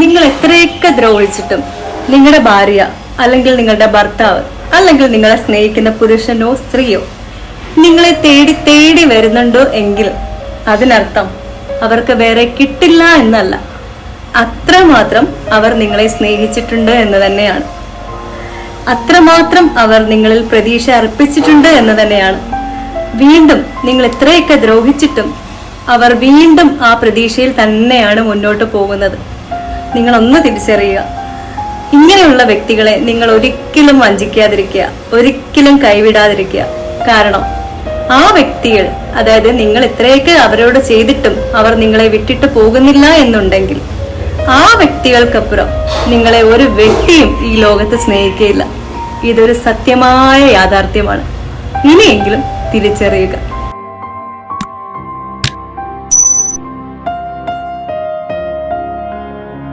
നിങ്ങൾ എത്രയൊക്കെ ദ്രോഹിച്ചിട്ടും നിങ്ങളുടെ ഭാര്യ അല്ലെങ്കിൽ നിങ്ങളുടെ ഭർത്താവ് അല്ലെങ്കിൽ നിങ്ങളെ സ്നേഹിക്കുന്ന പുരുഷനോ സ്ത്രീയോ നിങ്ങളെ തേടി തേടി വരുന്നുണ്ടോ എങ്കിൽ അതിനർത്ഥം അവർക്ക് വേറെ കിട്ടില്ല എന്നല്ല. അത്രമാത്രം അവർ നിങ്ങളെ സ്നേഹിച്ചിട്ടുണ്ട് എന്ന് തന്നെയാണ്. അത്രമാത്രം അവർ നിങ്ങളിൽ പ്രതീക്ഷ അർപ്പിച്ചിട്ടുണ്ട് എന്ന് തന്നെയാണ്. വീണ്ടും നിങ്ങൾ എത്രയൊക്കെ ദ്രോഹിച്ചിട്ടും അവർ വീണ്ടും ആ പ്രതീക്ഷയിൽ തന്നെയാണ് മുന്നോട്ട് പോകുന്നത്. നിങ്ങൾ ഒന്ന് തിരിച്ചറിയുക. ഇങ്ങനെയുള്ള വ്യക്തികളെ നിങ്ങൾ ഒരിക്കലും വഞ്ചിക്കാതിരിക്കുക. ഒരിക്കലും കൈവിടാതിരിക്കുക. കാരണം ആ വ്യക്തികൾ അതായത് നിങ്ങൾ ഇത്രയൊക്കെ അവരോട് ചെയ്തിട്ടും അവർ നിങ്ങളെ വിട്ടിട്ട് പോകുന്നില്ല എന്നുണ്ടെങ്കിൽ ആ വ്യക്തികൾക്കപ്പുറം നിങ്ങളെ ഒരു വ്യക്തിയും ഈ ലോകത്ത് സ്നേഹിക്കുകയില്ല. ഇതൊരു സത്യമായ യാഥാർത്ഥ്യമാണ്. ഇനിയെങ്കിലും തിരിച്ചറിയുക.